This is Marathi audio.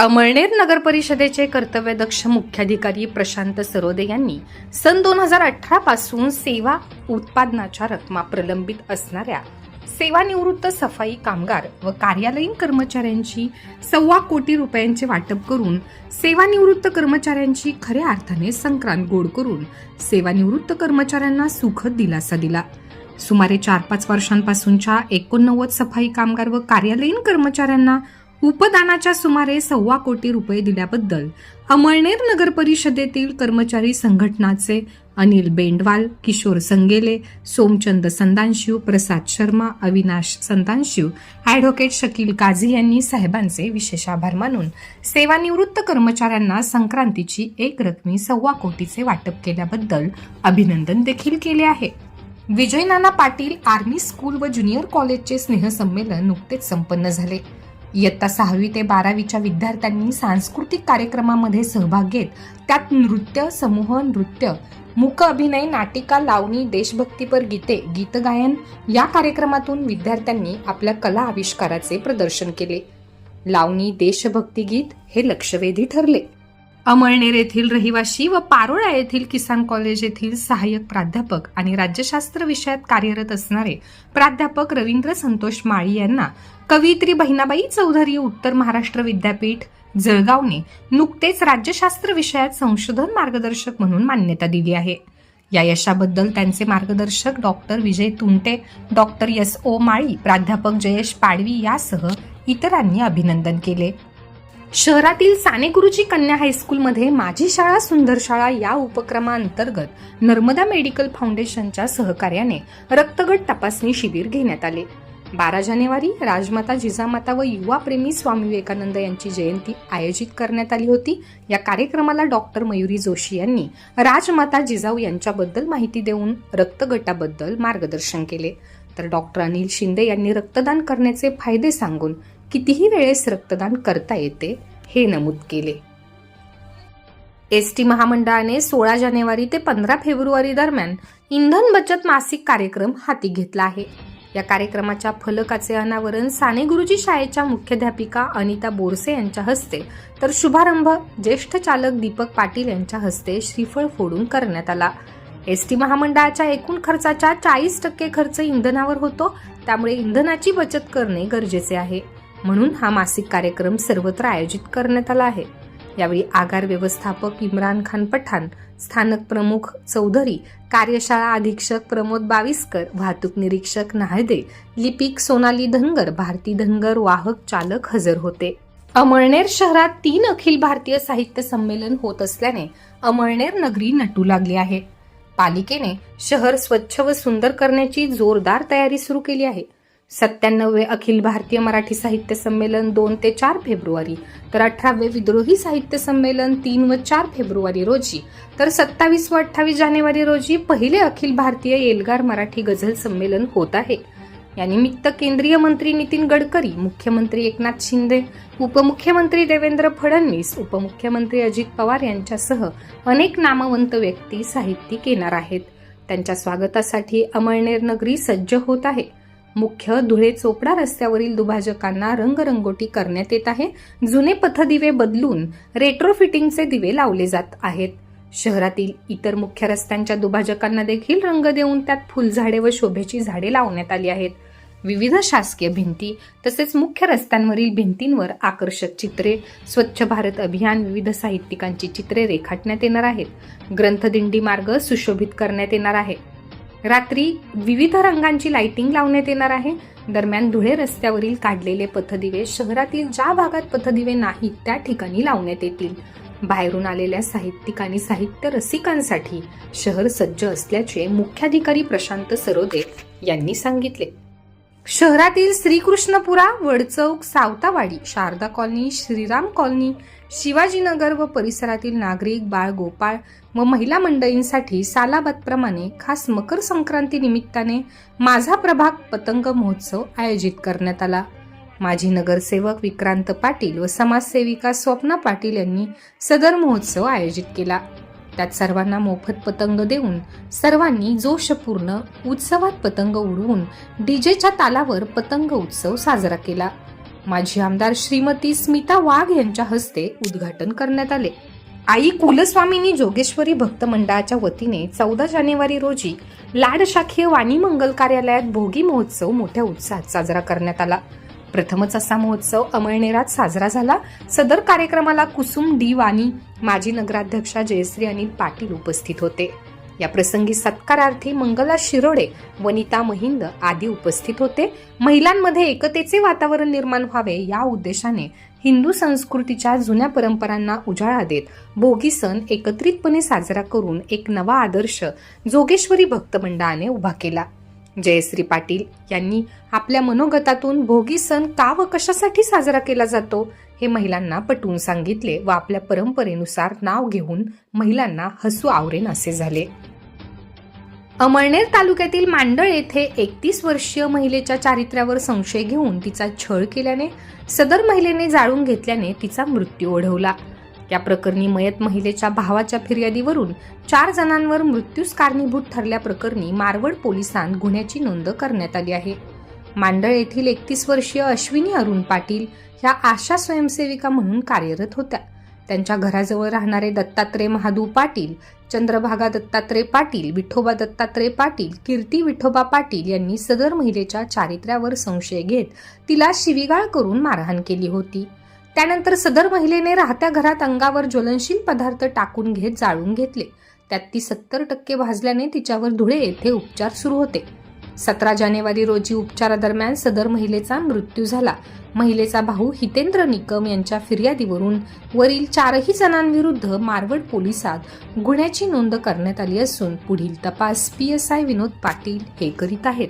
अमळनेर नगर परिषदेचे कर्तव्यदक्ष मुख्याधिकारी प्रशांत सरोदे यांनी सन दोन हजार अठरा पासून सेवा उत्पादनाच्या रकमा प्रलंबित असणाऱ्या सेवानिवृत्त सफाई कामगार व कार्यालयीन कर्मचाऱ्यांची सव्वा कोटी रुपयांचे वाटप करून सेवानिवृत्त कर्मचाऱ्यांची खऱ्या अर्थाने संक्रांत गोड करून सेवानिवृत्त कर्मचाऱ्यांना सुखद दिलासा दिला. सुमारे चार पाच वर्षांपासूनच्या एकोणनव्वद सफाई कामगार व कार्यालयीन कर्मचाऱ्यांना उपदानाच्या सुमारे सव्वा कोटी रुपये दिल्याबद्दल अमळनेर नगर परिषदेतील कर्मचारी संघटनाचे अनिल बेंडवाल किशोर संगेले सोमचंद संदानशिव प्रसाद शर्मा अविनाश संतानशिव ॲडव्होकेट शकील काझी यांनी साहेबांचे विशेष आभार मानून सेवानिवृत्त कर्मचाऱ्यांना संक्रांतीची एक रकमी सव्वा कोटीचे वाटप केल्याबद्दल अभिनंदन देखील केले आहे. विजय नाना पाटील आर्मी स्कूल व ज्युनियर कॉलेजचे स्नेहसंमेलन नुकतेच संपन्न झाले. इयत्ता सहावी ते बारावीच्या विद्यार्थ्यांनी सांस्कृतिक कार्यक्रमामध्ये सहभाग घेत त्यात नृत्य समूह नृत्य मुक अभिनय नाटिका लावणी देशभक्तीपर गीते गीतगायन या कार्यक्रमातून विद्यार्थ्यांनी आपल्या कला आविष्काराचे प्रदर्शन केले. लावणी देशभक्ती गीत हे लक्षवेधी ठरले. अमळनेर येथील रहिवाशी व पारोळा येथील किसान कॉलेज येथील सहाय्यक प्राध्यापक आणि राज्यशास्त्र विषयात कार्यरत असणारे प्राध्यापक रवींद्र संतोष माळी यांना कवयित्री बहिणाबाई चौधरी उत्तर महाराष्ट्र विद्यापीठ जळगावने नुकतेच राज्यशास्त्र विषयात संशोधन मार्गदर्शक म्हणून मान्यता दिली आहे. या यशाबद्दल त्यांचे मार्गदर्शक doctor Vijay Tunte doctor S O Mali प्राध्यापक जयेश पाडवी यासह इतरांनी अभिनंदन केले. शहरातील साने गुरुजी कन्या हायस्कूलमध्ये माझी शाळा सुंदर शाळा या उपक्रमाअंतर्गत नर्मदा मेडिकल फाउंडेशनच्या सहकार्याने रक्तगट तपासणी शिबिर घेण्यात आले. बारा जानेवारी राजमाता जिजामाता व युवा प्रेमी स्वामी विवेकानंद यांची जयंती आयोजित करण्यात आली होती. या कार्यक्रमाला डॉक्टर मयुरी जोशी यांनी राजमाता जिजाऊ यांच्याबद्दल माहिती देऊन रक्तगटाबद्दल मार्गदर्शन केले. तर डॉक्टर अनिल शिंदे यांनी रक्तदान करण्याचे फायदे सांगून कितीही वेळेस रक्तदान करता येते हे नमूद केले. एस टी महामंडळाने सोळा जानेवारी ते पंधरा फेब्रुवारी दरम्यान इंधन बचत मासिक कार्यक्रम हाती घेतला आहे. या कार्यक्रमाच्या फलकाचे अनावरण साने गुरुजी शाळेच्या मुख्याध्यापिका अनिता बोरसे यांच्या हस्ते तर शुभारंभ ज्येष्ठ चालक दीपक पाटील यांच्या हस्ते श्रीफळ फोडून करण्यात आला. एस टी महामंडळाच्या एकूण खर्चाच्या चाळीस टक्के खर्च इंधनावर होतो त्यामुळे इंधनाची बचत करणे गरजेचे आहे. म्हणून हा मासिक कार्यक्रम सर्वत्र आयोजित करण्यात आला आहे. यावेळी आगार व्यवस्थापक इम्रान खान पठाण स्थानक प्रमुख चौधरी कार्यशाळा अधीक्षक प्रमोद बाविस्कर वाहतूक निरीक्षक नाहदे लिपिक सोनाली धनगर भारती धनगर वाहक चालक हजर होते. अमळनेर शहरात तीन अखिल भारतीय साहित्य संमेलन होत असल्याने अमळनेर नगरी नटू लागली आहे. पालिकेने शहर स्वच्छ व सुंदर करण्याची जोरदार तयारी सुरू केली आहे. सत्त्याण्णववे अखिल भारतीय मराठी साहित्य संमेलन दोन ते चार फेब्रुवारी तर अठरावे विद्रोही साहित्य संमेलन तीन व चार फेब्रुवारी रोजी तर सत्तावीस व अठ्ठावीस जानेवारी रोजी पहिले अखिल भारतीय एल्गार मराठी गझल संमेलन होत आहे. यानिमित्त केंद्रीय मंत्री नितीन गडकरी मुख्यमंत्री एकनाथ शिंदे उपमुख्यमंत्री देवेंद्र फडणवीस उपमुख्यमंत्री अजित पवार यांच्यासह अनेक नामवंत व्यक्ती साहित्यिक येणार आहेत. त्यांच्या स्वागतासाठी अमळनेर नगरी सज्ज होत आहे. मुख्य धुळे चोपडा रस्त्यावरील दुभाजकांना रंगरंगोटी करण्यात येत आहे. जुने पथदिवे बदलून रेट्रोफिटिंगचे दिवे लावले जात आहेत. शहरातील इतर मुख्य रस्त्यांच्या दुभाजकांना देखील रंग देऊन त्यात फुलझाडे व शोभेची झाडे लावण्यात आली आहेत. विविध शासकीय भिंती तसेच मुख्य रस्त्यांवरील भिंतींवर आकर्षक चित्रे स्वच्छ भारत अभियान विविध साहित्यिकांची चित्रे रेखाटण्यात येणार आहेत. ग्रंथदिंडी मार्ग सुशोभित करण्यात येणार आहे. रात्री विविध रंगांची लाइटिंग लावण्यात येणार आहे. दरम्यान धुळे रस्त्यावरील काढलेले पथदिवे शहरातील ज्या भागात पथदिवे नाहीत त्या ठिकाणी लावण्यात येतील. बाहेरून आलेल्या साहित्यिक आणि साहित्य रसिकांसाठी शहर सज्ज असल्याचे मुख्याधिकारी प्रशांत सरोदे यांनी सांगितले. शहरातील श्रीकृष्णपुरा वडचौक सावतावाडी शारदा कॉलनी श्रीराम कॉलनी शिवाजीनगर व परिसरातील नागरिक बाळ गोपाळ व महिला मंडळींसाठी सालाबादप्रमाणे खास मकर संक्रांती निमित्ताने माझा प्रभाग पतंग महोत्सव आयोजित करण्यात आला. माजी नगरसेवक विक्रांत पाटील व समाजसेविका स्वप्ना पाटील यांनी सदर महोत्सव आयोजित केला. त्यात सर्वांना मोफत पतंग देऊन सर्वांनी जोशपूर्ण उत्सवात पतंग उडवून डीजेच्या तालावर पतंग उत्सव साजरा केला. माजी आमदार श्रीमती स्मिता वाघ यांच्या हस्ते उद्घाटन करण्यात आले. आई कुलस्वामिनी जोगेश्वरी भक्त मंडळाच्या वतीने चौदा जानेवारी रोजी लाड शाखीय वाणी मंगल कार्यालयात भोगी महोत्सव मोठ्या उत्साहात साजरा करण्यात आला. प्रथमच असा महोत्सव अमळनेरात साजरा झाला. सदर कार्यक्रमाला कुसुम डी वाणी माजी नगराध्यक्षा जयश्री अनिल पाटील उपस्थित होते. या प्रसंगी सत्कारार्थी मंगला शिरोडे वनिता महिंद आदी उपस्थित होते. महिलांमध्ये एकतेचे वातावरण निर्माण व्हावे या उद्देशाने हिंदू संस्कृतीच्या जुन्या परंपरांना उजाळा देत भोगी सण एकत्रितपणे साजरा करून एक नवा आदर्श जोगेश्वरी भक्त मंडळाने उभा केला. जयश्री पाटील यांनी आपल्या मनोगतातून भोगी सण का व कशासाठी साजरा केला जातो हे महिलांना पटवून सांगितले व आपल्या परंपरेनुसार नाव घेऊन महिलांना हसू आवरेन असे झाले. अमळनेर तालुक्यातील मांडळ येथे एकतीस वर्षीय महिलेच्या चारित्र्यावर संशय घेऊन तिचा छळ केल्याने सदर महिलेने जाळून घेतल्याने तिचा मृत्यू ओढवला. या प्रकरणी मयत महिलेच्या भावाच्या फिर्यादीवरून चार जणांवर मृत्यूस कारणीभूत ठरल्याप्रकरणी मारवड पोलिसांत गुन्ह्याची नोंद करण्यात आली आहे. मांडळ येथील एकतीस वर्षीय अश्विनी अरुण पाटील ह्या आशा स्वयंसेविका म्हणून कार्यरत होत्या. त्यांच्या घराजवळ राहणारे दत्तात्रय महादू पाटील चंद्रभागा दत्तात्रय पाटील विठोबा दत्तात्रय पाटील कीर्ती विठोबा पाटील यांनी सदर महिलेच्या चारित्र्यावर संशय घेत तिला शिवीगाळ करून मारहाण केली होती. त्यानंतर सदर महिलेने राहत्या घरात अंगावर ज्वलनशील पदार्थ टाकून घेत जाळून घेतले. त्यात ती सत्तर टक्के भाजल्याने तिच्यावर धुळे येथे उपचार सुरू होते. सतरा जानेवारी रोजी उपचारादरम्यान सदर महिलेचा मृत्यू झाला. महिलेचा भाऊ हितेंद्र निकम यांच्या फिर्यादीवरून वरील चारही जणांविरुद्ध मारवड पोलिसात गुन्ह्याची नोंद करण्यात आली असून पुढील तपास P S I Vinod Patil हे करीत आहेत.